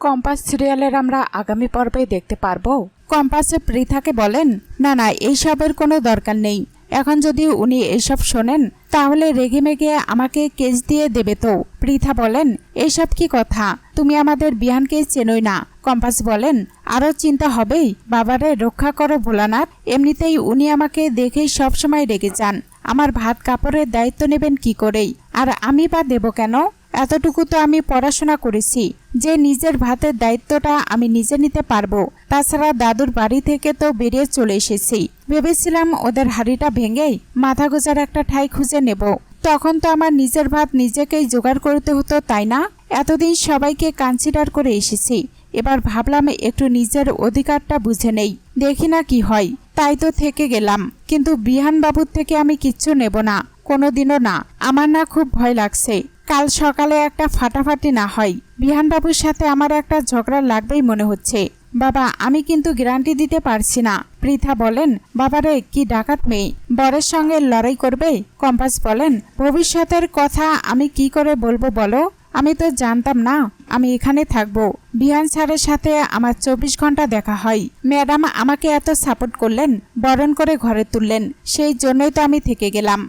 Compass সিরিয়ালের আমরা আগামী পর্বে দেখতে পারব। কম্পাসে পৃথাকে বলেন, না না, এইসবের কোনো দরকার নেই। এখন যদি উনি এসব শোনেন, তাহলে রেগে মেগে আমাকে কেস দিয়ে দেবে তো। পৃথা বলেন এইসব কি কথা? তুমি আমাদের বিহানকে চেনোই না। কম্পাস বলেন আরও চিন্তা হবেই। বাবারে, রক্ষা করো ভোলানাথ। এমনিতেই উনি আমাকে দেখেই সবসময় রেগে যান। আমার ভাত কাপড়ের দায়িত্ব নেবেন কি করেই? আর আমি বা দেব কেন? এতটুকু তো আমি পড়াশোনা করেছি, যে নিজের ভাতের দায়িত্বটা আমি নিজে নিতে পারব। তাছাড়া দাদুর বাড়ি থেকে তো বেরিয়ে চলে এসেছি। ভেবেছিলাম ওদের হাড়িটা ভেঙেই মাথা গোজার একটা ঠাই খুঁজে নেব। তখন তো আমার নিজের ভাত নিজেকেই জোগাড় করতে হতো, তাই না? এতদিন সবাইকে কনসিডার করে এসেছি। এবার ভাবলাম একটু নিজের অধিকারটা বুঝে নেই। দেখি না কি হয়। তাই তো থেকে গেলাম। কিন্তু বিহান বাবুর থেকে আমি কিচ্ছু নেব না। কোনোদিনও না। আমার না খুব ভয় লাগছে। কাল সকালে একটা ফাটাফাটি না হয়। বিহানবাবুর সাথে আমার একটা ঝগড়া লাগবেই মনে হচ্ছে। বাবা, আমি কিন্তু গ্যারান্টি দিতে পারছি না। পৃথা বলেন বাবারে কি ডাকাত মেয়ে। বরের সঙ্গে লড়াই করবে? কম্পাস বলেন, ভবিষ্যতের কথা আমি কি করে বলব বলো? আমি তো জানতাম না। আমি এখানে থাকব। বিহান স্যারের সাথে আমার চব্বিশ ঘণ্টা দেখা হয়। ম্যাডাম আমাকে এত সাপোর্ট করলেন, বরণ করে ঘরে তুললেন, সেই জন্যই তো আমি থেকে গেলাম।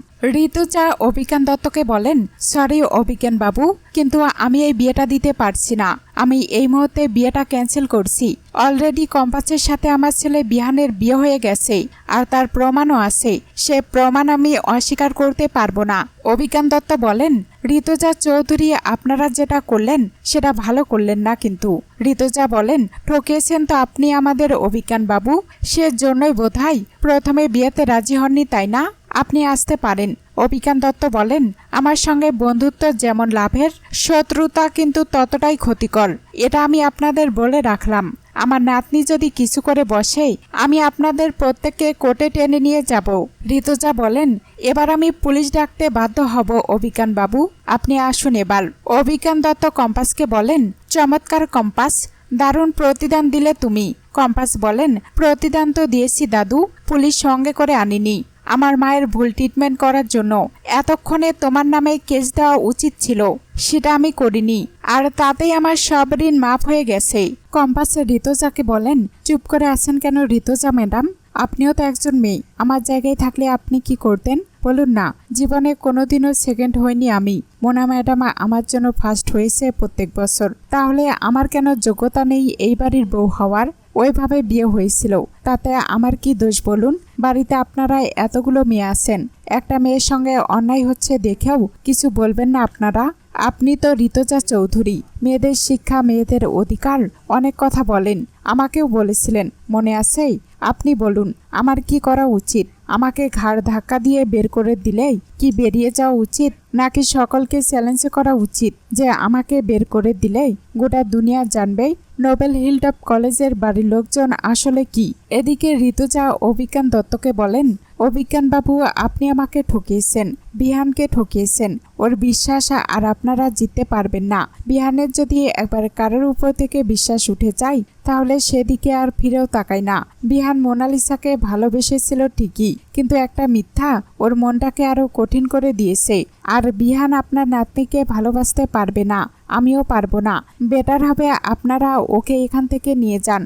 ঋতুচা অভিজ্ঞান দত্তকে বলেন, সরি অভিজ্ঞান বাবু, কিন্তু আমি এই বিয়েটা দিতে পারছি না। আমি এই মুহূর্তে বিয়েটা ক্যান্সেল করছি। অলরেডি কম্পাসের সাথে আমার ছেলে বিহানের বিয়ে হয়ে গেছে, আর তার প্রমাণও আছে। সে প্রমাণ আমি অস্বীকার করতে পারব না। অভিজ্ঞান দত্ত বলেন, ঋতুজা চৌধুরী, আপনারা যেটা করলেন, সেটা ভালো করলেন না কিন্তু। ঋতুজা বলেন, ঠকিয়েছেন তো আপনি আমাদের অভিজ্ঞান বাবু। সে জন্যই বোধহয় প্রথমে বিয়েতে রাজি হননি, তাই না? আপনি আসতে পারেন। অভিজ্ঞান দত্ত বলেন, আমার সঙ্গে বন্ধুত্ব যেমন লাভের, শত্রুতা কিন্তু ততটাই ক্ষতিকর। এটা আমি আপনাদের বলে রাখলাম। আমার নাতনি যদি কিছু করে বসে, আমি আপনাদের প্রত্যেককে কোর্টে টেনে নিয়ে যাব। ঋতুজা বলেন, এবার আমি পুলিশ ডাকতে বাধ্য হব অভিজ্ঞান বাবু। আপনি আসুন এবার। অভিজ্ঞান দত্ত কম্পাসকে বলেন, চমৎকার কম্পাস, দারুণ প্রতিদান দিলে তুমি। কম্পাস বলেন, প্রতিদান তো দিয়েছি দাদু, পুলিশ সঙ্গে করে আনিনি। আমার মায়ের ভুল ট্রিটমেন্ট করার জন্য এতক্ষণে তোমার নামে কেস দেওয়া উচিত ছিল, সেটা আমি করিনি। আর তাতেই আমার সব ঋণ মাফ হয়ে গেছে। কম্পাসে ঋতুজাকে বলেন, চুপ করে আছেন কেন ঋতুজা ম্যাডাম? আপনিও তো একজন মেয়ে। আমার জায়গায় থাকলে আপনি কি করতেন? বলুন না, জীবনে কোনোদিনও সেকেন্ড হয়নি আমি। মোনা ম্যাডাম আমার জন্য ফার্স্ট হয়েছে প্রত্যেক বছর। তাহলে আমার কেন যোগ্যতা নেই এই বাড়ির বউ হওয়ার? ওইভাবে বিয়ে হয়েছিল। তাতে আমার কি দোষ বলুন? বাড়িতে আপনারা এতগুলো মেয়ে আছেন। একটা মেয়ের সঙ্গে অন্যায় হচ্ছে দেখেও কিছু বলবেন না আপনারা? আপনি তো ঋতুজা চৌধুরী। মেয়েদের শিক্ষা, মেয়েদের অধিকার অনেক কথা বলেন। আমাকেও বলেছিলেন। মনে আছে? আপনি বলুন, আমার কি করা উচিত? আমাকে ঘাড় ধাক্কা দিয়ে বের করে দিলেই কি বেরিয়ে যাওয়া উচিত? নাকি সকলকে চ্যালেঞ্জ করা উচিত যে আমাকে বের করে দিলেই গোটা দুনিয়া জানবেই নোবেল হিলটপ কলেজের বাড়ির লোকজন আসলে কি? এদিকে ঋতুজা অভিজ্ঞান দত্তকে বলেন, অভিজ্ঞান বাবু, আপনি আমাকে ঠকিয়েছেন, বিহানকে ঠকিয়েছেন। ওর বিশ্বাস আর আপনারা জিততে পারবেন না। বিহানের যদি একবার কারোর উপর থেকে বিশ্বাস উঠে যায় তাহলে সেদিকে আর ফিরেও তাকায় না। বিহান মোনালিসাকে ভালোবেসেছিল ঠিকই, কিন্তু একটা মিথ্যা ওর মনটাকে আরও কঠিন করে দিয়েছে। আর বিহান আপনার নাতনিকে ভালোবাসতে পারবে না, আমিও পারব না। বেটার হবে আপনারা ওকে এখান থেকে নিয়ে যান।